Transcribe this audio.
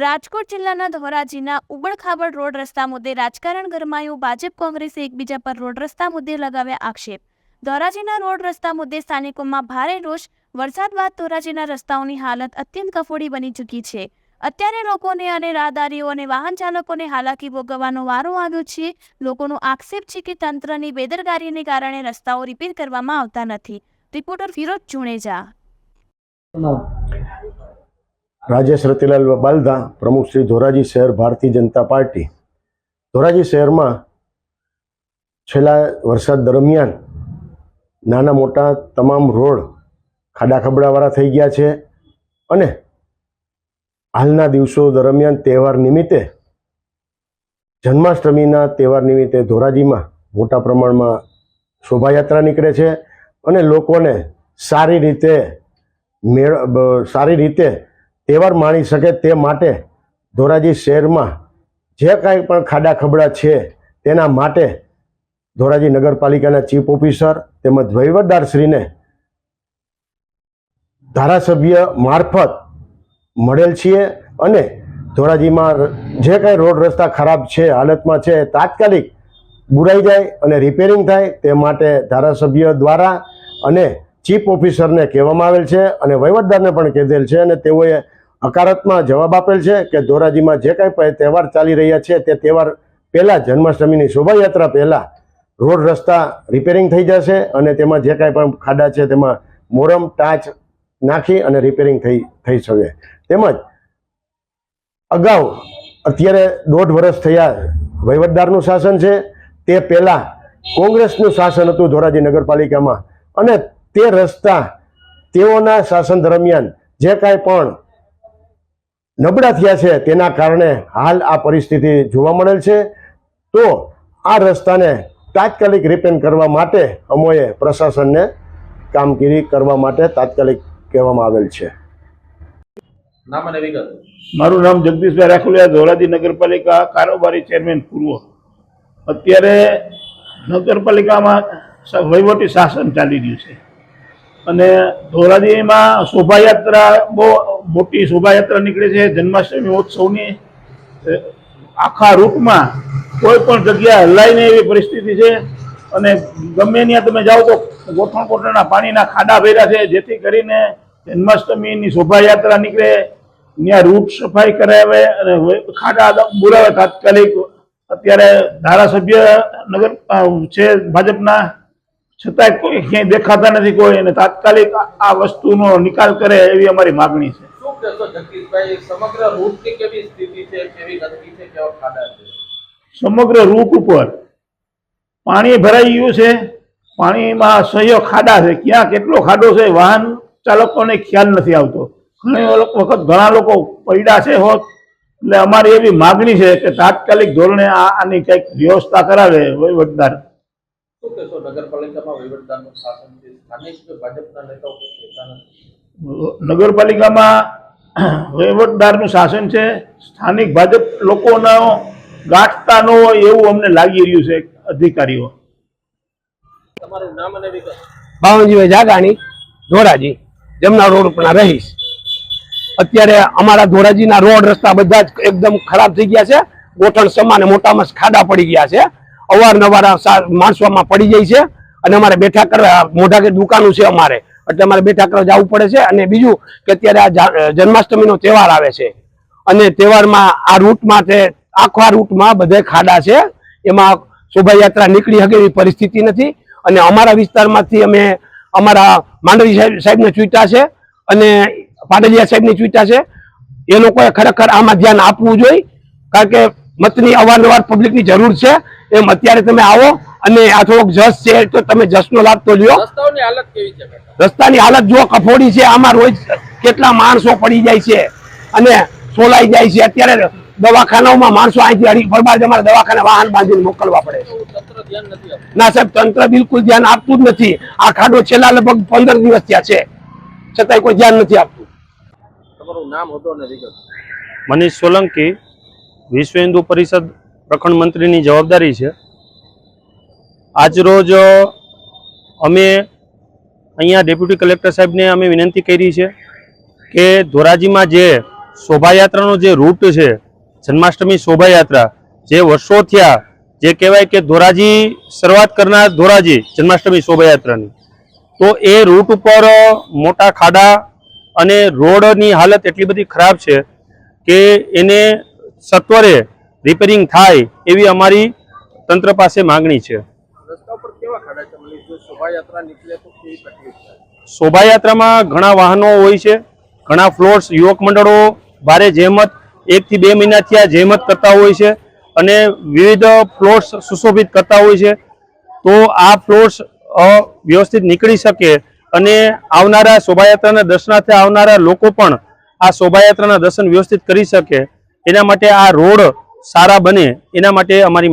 રાજકોટ જિલ્લાના ધોરાજીના ઉબડખાબડ રોડ રસ્તા મુદ્દે રાજકારણ ગરમાયું. ભાજપ કોંગ્રેસે એકબીજા પર રોડ રસ્તા મુદ્દે લગાવ્યા આક્ષેપ. ધોરાજીના રોડ રસ્તા મુદ્દે સ્થાનિકોમાં ભારે રોષ. વરસાદ બાદ ધોરાજીના રસ્તાઓની હાલત અત્યંત કફોડી બની ચૂકી છે. અત્યારે લોકોને અને રાહદારીઓ અને વાહન ચાલકોને હાલાકી ભોગવવાનો વારો આવ્યો છે. લોકોનો આક્ષેપ છે કે તંત્રની બેદરકારીને કારણે રસ્તાઓ રિપેર કરવામાં આવતા નથી. રિપોર્ટર ફિરોજ ચુણેજા. રાજેશ રતિલાલ બાલદા, પ્રમુખ શ્રી ધોરાજી શહેર ભારતીય જનતા પાર્ટી. ધોરાજી શહેરમાં છેલ્લા વરસાદ દરમિયાન નાના મોટા તમામ રોડ ખાડા ખબડાવાળા થઈ ગયા છે અને હાલના દિવસો દરમિયાન તહેવાર નિમિત્તે જન્માષ્ટમીના તહેવાર નિમિત્તે ધોરાજીમાં મોટા પ્રમાણમાં શોભાયાત્રા નીકળે છે અને લોકોને સારી રીતે મેળ સારી રીતે તહેવાર માણી શકે તે માટે ધોરાજી શહેરમાં જે કાંઈ પણ ખાડા ખબડા છે તેના માટે ધોરાજી નગરપાલિકાના ચીફ ઓફિસર તેમજ વહીવટદારશ્રીને ધારાસભ્ય મારફત મળેલ છીએ અને ધોરાજીમાં જે કાંઈ રોડ રસ્તા ખરાબ છે, હાલતમાં છે, તાત્કાલિક બુરાઈ જાય અને રિપેરિંગ થાય તે માટે ધારાસભ્ય દ્વારા અને ચીફ ઓફિસરને કહેવામાં આવેલ છે અને વહીવટદારને પણ કહેલ છે અને તેઓએ હકારાત્મક જવાબ આપેલ છે કે ધોરાજીમાં જે કાંઈ તહેવાર ચાલી રહ્યા છે તે તહેવાર પહેલાં જન્માષ્ટમીની શોભાયાત્રા પહેલાં રોડ રસ્તા રિપેરિંગ થઈ જશે અને તેમાં જે કાંઈ પણ ખાડા છે તેમાં મોરમ, ટાચ નાખી અને રિપેરિંગ થઈ થઈ શકે. તેમજ અગાઉ અત્યારે દોઢ વર્ષ થયા વહીવટદારનું શાસન છે, તે પહેલાં કોંગ્રેસનું શાસન હતું ધોરાજી નગરપાલિકામાં અને તે રસ્તા તેઓના શાસન દરમિયાન જે કાંઈ પણ નબળા થયા છે તેના કારણે હાલ આ પરિસ્થિતિ જોવા મળેલ છે. તો આ રસ્તાને તાત્કાલિક રિપેર કરવા માટે અમોએ પ્રશાસનને કામગીરી કરવા માટે તાત્કાલિક કહેવામાં આવેલ છે. નામ અને વિગત. મારું નામ જગદીશભાઈ રાખોલિયા ધોરાજી નગરપાલિકા કારોબારી ચેરમેન પૂર્વ. અત્યારે નગરપાલિકામાં વહીવટી શાસન ચાલી રહ્યું છે. અને ધોરાજીમાં શોભાયાત્રા બહુ મોટી શોભાયાત્રા નીકળે છે, જન્માષ્ટમી મહોત્સવની. આખા રૂટમાં કોઈ પણ જગ્યા હલાય નહીં એવી પરિસ્થિતિ છે. અને ગમે ત્યાં તમે જાઓ તો ગોઠણ કોઠણના પાણીના ખાડા ભર્યા છે, જેથી કરીને જન્માષ્ટમીની શોભાયાત્રા નીકળે. ત્યાં રૂટ સફાઈ કરાવે અને ખાડા બુરાવે તાત્કાલિક. અત્યારે ધારાસભ્ય નગર છે ભાજપના. છતાંય કોઈ ક્યાંય દેખાતા નથી કોઈ અને તાત્કાલિક આ- વસ્તુનો નિકાલ કરે એવી અમારી માગણી છે. સમગ્ર રૂટ ઉપર પાણી ભરાઈ ગયું છે પાણીમાં સહયો ખાડા છે. ક્યાં કેટલો ખાડો છે વાહન ચાલકોને ખ્યાલ નથી આવતો. ઘણી વખત ઘણા લોકો પડ્યા છે હોત એટલે અમારી એવી માગણી છે કે તાત્કાલિક ધોરણે આની કંઈક વ્યવસ્થા કરાવે વહીવટદાર. શું કહેશો? નગરપાલિકામાં વહીવટદારનું શાસન છે. સ્થાનિક ભાજપના નેતાઓ કહેતા નથી? નગરપાલિકામાં વહીવટદારનું શાસન છે. સ્થાનિક ભાજપ લોકોનો ગાંઠતા ન હોય એવું અમને લાગી રહ્યું છે અધિકારીઓ. તમારું નામ અને વિગત. બાવનજીભાઈ જાગાણી ધોરાજી જમના રોડ ઉપર રહીશ. અત્યારે અમારા ધોરાજીના રોડ રસ્તા બધા જ એકદમ ખરાબ થઈ ગયા છે. ગોઠણ સમાન મોટામાં ખાડા પડી ગયા છે. અવારનવાર માણસોમાં પડી જાય છે અને અમારે બેઠા કરવા મોઢા કે દુકાનો છે અમારે. એટલે અમારે બેઠા કરવા જવું પડે છે. અને બીજું કે અત્યારે આ જન્માષ્ટમીનો તહેવાર આવે છે. અને તહેવારમાં આ રૂટ માટે, આખા રૂટમાં બધે ખાડા છે. એમાં શોભાયાત્રા નીકળી શકે એવી પરિસ્થિતિ નથી. અને અમારા વિસ્તારમાંથી અમે અમારા માંડવી સાહેબ, સાહેબને ચૂંટા છે અને પાટલિયા સાહેબને ચૂંટા છે. એ લોકોએ ખરેખર આમાં ધ્યાન આપવું જોઈએ. કારણ કે મતની અવારનવાર પબ્લિકની જરૂર છે. એમ અત્યારે તમે આવો અને આ થોડોક જસ છે તો તમે જસનો લાભ તો લ્યો. રસ્તાઓની હાલત કેવી છે બેટા? રસ્તાની હાલત જો કફોડી છે આમાં રોજ કેટલા માણસો પડી જાય છે અને સોલાઈ જાય છે. અત્યારે દવાખાનાઓમાં માણસો અહીંથી અઢી ફરબાર અમારે દવાખાના વાહન બાંધીને મોકલવા પડે છે. ના સાહેબ તંત્ર બિલકુલ ધ્યાન આપતું જ નથી. આ ખાડો છેલ્લા લગભગ પંદર દિવસ થયા છે. છતાંય કોઈ ધ્યાન નથી આપતું. તમારું નામ હતો અને વિગત. મનીષ સોલંકી વિશ્વ હિન્દુ પરિષદ પ્રખંડ મંત્રીની જવાબદારી છે. આજરોજ અમે અહીંયા ડેપ્યુટી કલેક્ટર સાહેબને અમે વિનંતી કરી છે કે ધોરાજીમાં જે શોભાયાત્રાનો જે રૂટ છે, જન્માષ્ટમી શોભાયાત્રા, જે વર્ષો થયા, જે કહેવાય કે ધોરાજી શરૂઆત કરનાર ધોરાજી જન્માષ્ટમી શોભાયાત્રાની, તો એ રૂટ ઉપર મોટા ખાડા અને રોડની હાલત એટલી બધી ખરાબ છે કે એને સત્વરે રિપેરિંગ થાય એવી અમારી તંત્ર પાસે માંગણી છે. શોભાયાત્રામાં ઘણા વાહનો હોય છે ઘણા ફ્લોર્સ યુવક મંડળો ભારે જહેમત એકથી બે મહિના થયા જહેમત કરતા હોય છે અને વિવિધ ફ્લોર્સ સુશોભિત કરતા હોય છે. તો આ ફ્લોર્સ વ્યવસ્થિત નીકળી શકે અને આવનારા શોભાયાત્રાના દર્શનાર્થે આવનારા લોકો પણ આ શોભાયાત્રાના દર્શન વ્યવસ્થિત કરી શકે. એના માટે આ રોડ સારા બને એના માટે અમારી